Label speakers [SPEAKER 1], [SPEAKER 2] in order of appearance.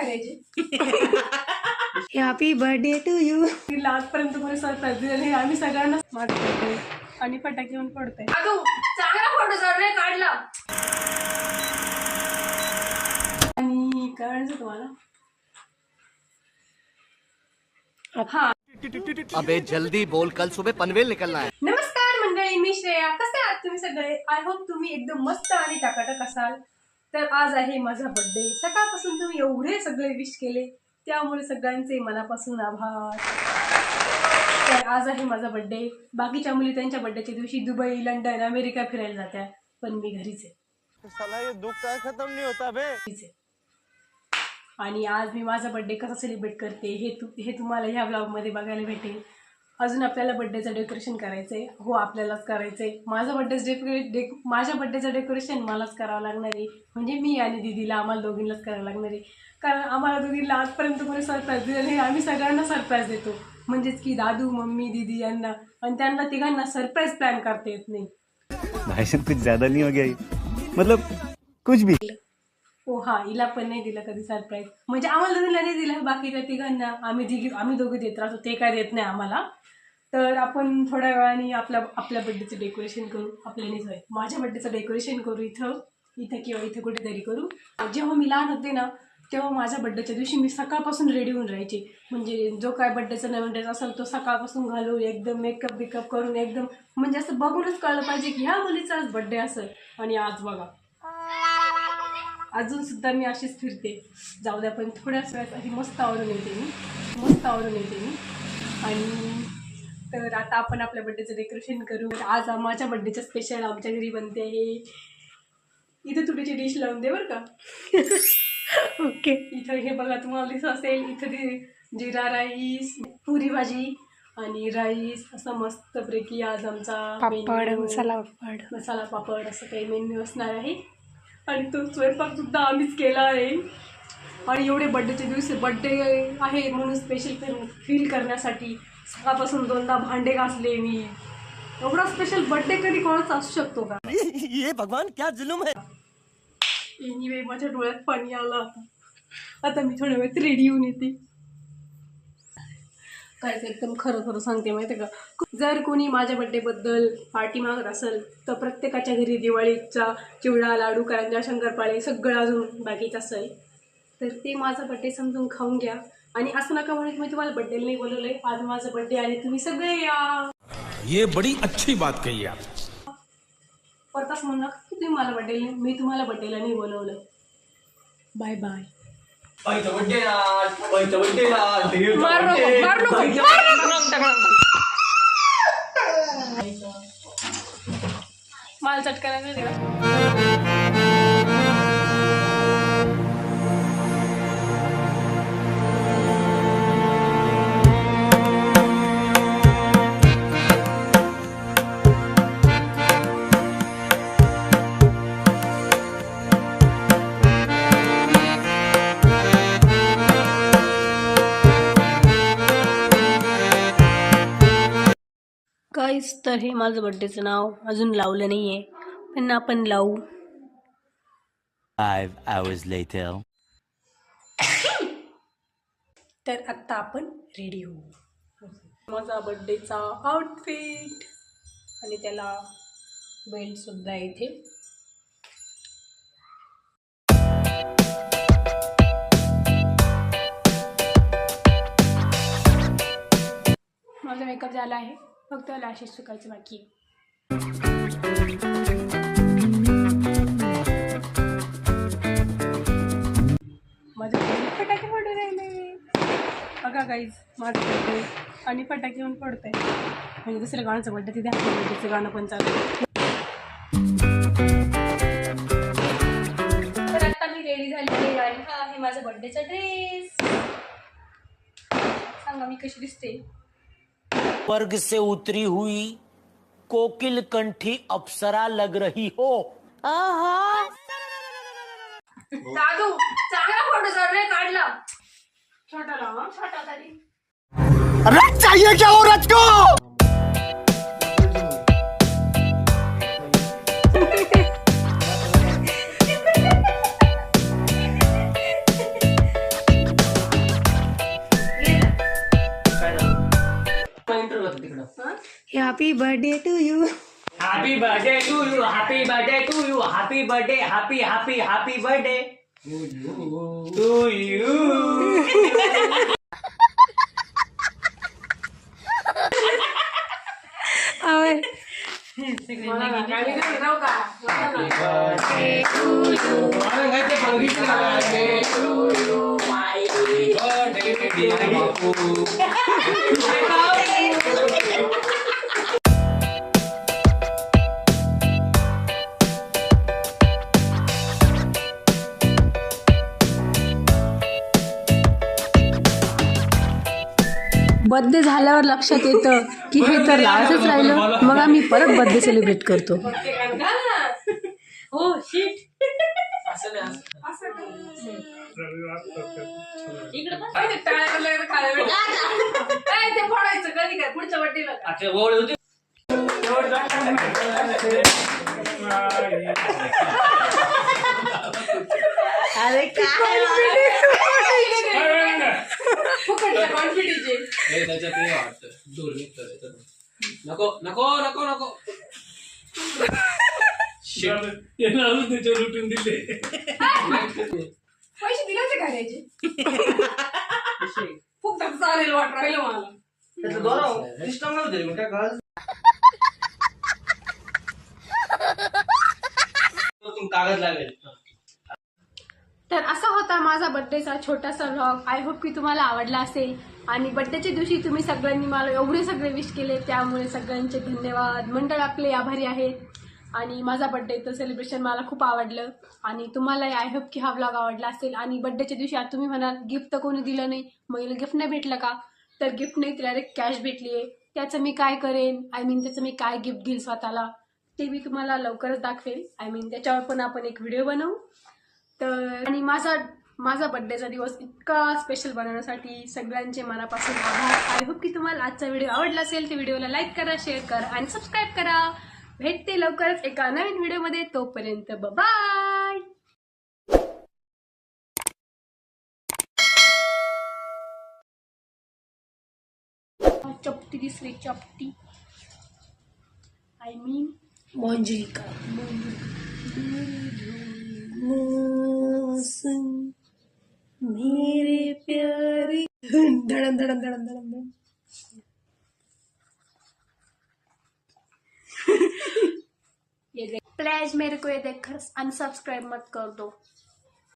[SPEAKER 1] काय द्यायचे
[SPEAKER 2] happy birthday to you
[SPEAKER 1] कोणी सरप्राईज दिलं नाही आम्ही सगळ्यांना माझं birthday आणि फटाके घेऊन पडतोय
[SPEAKER 3] अगं चांगला फोटो सर काढला.
[SPEAKER 1] आणि काय म्हणायचं तुम्हाला? हा.
[SPEAKER 4] अबे जल्दी बोल. कल सुबह पनवेल निकलना है.
[SPEAKER 1] नमस्कार मंडळी मी श्रेया. कसे आहात तुम्ही सगळे? आय होप तुम्ही एकदम मस्त आणि टाकाटक असाल. तर आज आहे माझा बर्थडे सकाळपासून तुम्ही एवढे सगळे विश केले. त्यामुळे सगळ्यांचे मनापासून आभार. तर आज आहे माझा बर्थडे बाकीच्या मुली त्यांच्या बर्थडेच्या दिवशी दुबई लंडन अमेरिका फिरायला जात्या. पण मी घरीच आहे.
[SPEAKER 5] दुख का खत्म नहीं होता बे
[SPEAKER 1] आणि आज मी माझा बर्थडे कसा सेलिब्रेट करते हे तू हे तुम्हाला ह्या ब्लॉगमध्ये बघायला भेटेल. अजून आपल्याला बड्डेचं डेकोरेशन करायचं आहे हो आपल्यालाच करायचं आहे माझं बड्डेचं डेकोरेट डे माझ्या बड्डेचं डेकोरेशन मलाच करावं लागणार आहे. म्हणजे मी आणि दिदीला आम्हाला दोघींनाच करावं लागणार आहे. कारण आम्हाला दोघींना आजपर्यंत कोणी सरप्राईज दिलं नाही. आम्ही सगळ्यांना सरप्राईज देतो. म्हणजेच की दादू मम्मी दिदी यांना. आणि त्यांना तिघांना सरप्राईज प्लॅन करता येत नाही.
[SPEAKER 6] कुछ ज्यादा नाही हो गया मतलब कुछ भी.
[SPEAKER 1] ओ हा हिला पण नाही दिलं कधी सरप्राईज म्हणजे आम्हाला दोघींना नाही दिलं बाकीच्या तिघांना. आम्ही दिघी आम्ही दोघे देत राहतो ते काय देत नाही आम्हाला. तर आपण थोड्या वेळाने आपल्या आपल्या बड्डेचं डेकोरेशन करू. आपल्याने सॉरी माझ्या बड्डेचं डेकोरेशन करू इथं. इथं किंवा इथं कुठेतरी करू. जेव्हा मी लहान होते ना तेव्हा माझ्या बड्डेच्या दिवशी मी सकाळपासून रेडी होऊन राहायचे. म्हणजे जो काय बड्डेचा नवीन ड्रेस असेल तो सकाळपासून घालून एकदम मेकअप बिकअप करून एकदम म्हणजे असं बघूनच कळलं पाहिजे की ह्या मुलीचा आज बड्डे असेल. आणि आज बघा. अजून सुद्धा मी अशीच फिरते. जाऊ द्या पण थोड्याच वेळात अशी मस्त आवरून येते मी. मस्त आवरून येते मी. आणि तर आता आपण आपल्या बड्डेचं डेकोरेशन करू. आज माझ्या बड्डेचं स्पेशल आमच्या घरी बनते आहे इथं थोडीशी डिश लावून दे बरं का.
[SPEAKER 2] ओके.
[SPEAKER 1] इथं हे बघा तुम्हाला दिसत असेल इथं ते जिरा राईस पुरी भाजी आणि राईस. असं मस्तपैकी आज आमचा
[SPEAKER 2] पापड मसाला पापड.
[SPEAKER 1] मसाला पापड असं काही मेन्यू असणार आहे. आणि तो स्वयंपाक सुद्धा आम्हीच केला आहे. आणि एवढे बड्डेचे दिवस बड्डे आहे म्हणून स्पेशल फील करण्यासाठी सकाळपासून दोनदा भांडे घासले मी. एवढा स्पेशल बड्डे कधी कोणाचा असू शकतो का?
[SPEAKER 5] ये भगवान क्या जुलुम है?
[SPEAKER 1] एनिवे माझ्या डोळ्यात पाणी आलं आता. आता मी थोड्या वेळात रेडी होऊन येते. कायच एकदम खरं खरं सांगते माहिती का? जर कोणी माझ्या बड्डेबद्दल पार्टी मागत असेल तर प्रत्येकाच्या घरी दिवाळीचा चिवडा लाडू करंजा शंकरपाळे सगळं अजून बाकीचं असेल. तर ते माझा बड्डे समजून खाऊन घ्या. आणि असं नका म्हणून मी तुम्हाला बड्डेला नाही बोलवलंय. आज माझा बड्डे आणि तुम्ही सगळे या.
[SPEAKER 7] ये बड़ी अच्छी बात कही आप.
[SPEAKER 1] परत असं म्हणू नका. की तुम्ही मला बड्डेला मी तुम्हाला बड्डेला नाही बोलवलं. बाय बाय मार नको मार नको माल चटकायला नाही दिला काहीच तर हे माझं बड्डेचं नाव अजून लावलं नाही आहे पण आपण लावू.
[SPEAKER 6] Five hours later.
[SPEAKER 1] तर आत्ता आपण रेडी होऊ. माझा बड्डेचा आउटफिट आणि त्याला बेल्ट सुद्धा आहे इथे. माझा मेकअप झाला आहे. फक्त लॅशेस सुकायचं बाकी आहे. माझं फटाके पडू राहिले. बघा गाईज माझं बड्डे आणि फटाके पण पडत म्हणजे आहे म्हणजे दुसऱ्या गाण्याचं बड्डे तिथे दुसरं गाणं पण चालू तर आता मी रेडी झाली आणि हा आहे माझा बड्डेचा ड्रेस सांगा मी कशी दिसते.
[SPEAKER 8] स्वर्ग से उतरी हुई कोकिल कंठी अप्सरा लग रही हो।
[SPEAKER 3] दादू चांगला फ़ोटो सर काढला.
[SPEAKER 1] छोटा लावा छोटा तरी.
[SPEAKER 4] रथ चाहिए क्या हो औरत को?
[SPEAKER 2] Happy birthday to you
[SPEAKER 8] happy birthday to you happy birthday to you happy birthday happy happy happy birthday to you
[SPEAKER 2] और
[SPEAKER 3] गाडी घेऊन जाऊ का
[SPEAKER 1] बर्थडे झाल्यावर लक्षात येतं की हे तर लावायचंच राहिलं. मग आम्ही परत बर्थडे सेलिब्रेट करतो. हो.
[SPEAKER 3] अरे, काय? पुढच्या वाटीला का?
[SPEAKER 2] अरे काय
[SPEAKER 3] फुकटचं confidence आहे.
[SPEAKER 9] हे त्याच्यात हे वाटतं. दूर निघतं त्याच्यात. नको नको नको नको.
[SPEAKER 3] पैसे दिले होते का द्यायचे फुकटाचं चालेल वाट राहिलं मला.
[SPEAKER 9] कागद लागेल.
[SPEAKER 1] तर असा होता माझा बर्थडेचा छोटासा व्लॉग आय होप की तुम्हाला आवडला असेल. आणि बर्थडेच्या दिवशी तुम्ही सगळ्यांनी मला एवढे सगळे विश केले त्यामुळे सगळ्यांचे धन्यवाद. मंडळ आपले आभारी आहेत आणि माझा बड्डेचं सेलिब्रेशन मला खूप आवडलं. आणि तुम्हालाही आय होप की हा व्लॉग आवडला असेल. आणि बड्डेच्या दिवशी आज तुम्ही म्हणाल गिफ्ट तर कोणी दिलं नाही. मग गिफ्ट नाही भेटलं का? तर गिफ्ट नाही तिला डायरेक्ट कॅश भेटली आहे त्याचं मी काय करेन? आय मीन त्याचं मी काय गिफ्ट घेईल स्वतःला? ते मी तुम्हाला लवकरच दाखवेल आय मीन त्याच्यावर पण आपण एक व्हिडिओ बनवू. तर आणि माझा माझा बड्डेचा दिवस इतका स्पेशल बनवण्यासाठी सगळ्यांचे मनापासून आभार. आय होप की तुम्हाला आजचा व्हिडिओ आवडला असेल. तर व्हिडिओला लाईक करा शेअर करा आणि सबस्क्राईब करा. भेटते लवकरच एका नवीन व्हिडिओमध्ये तोपर्यंत बाय चपटी दिसली चपटी. आय मीन
[SPEAKER 2] मेरे प्यारे। धड़न
[SPEAKER 1] देख। प्लीज़ मेरे को ये देखकर अनसब्सक्राइब मत कर दो।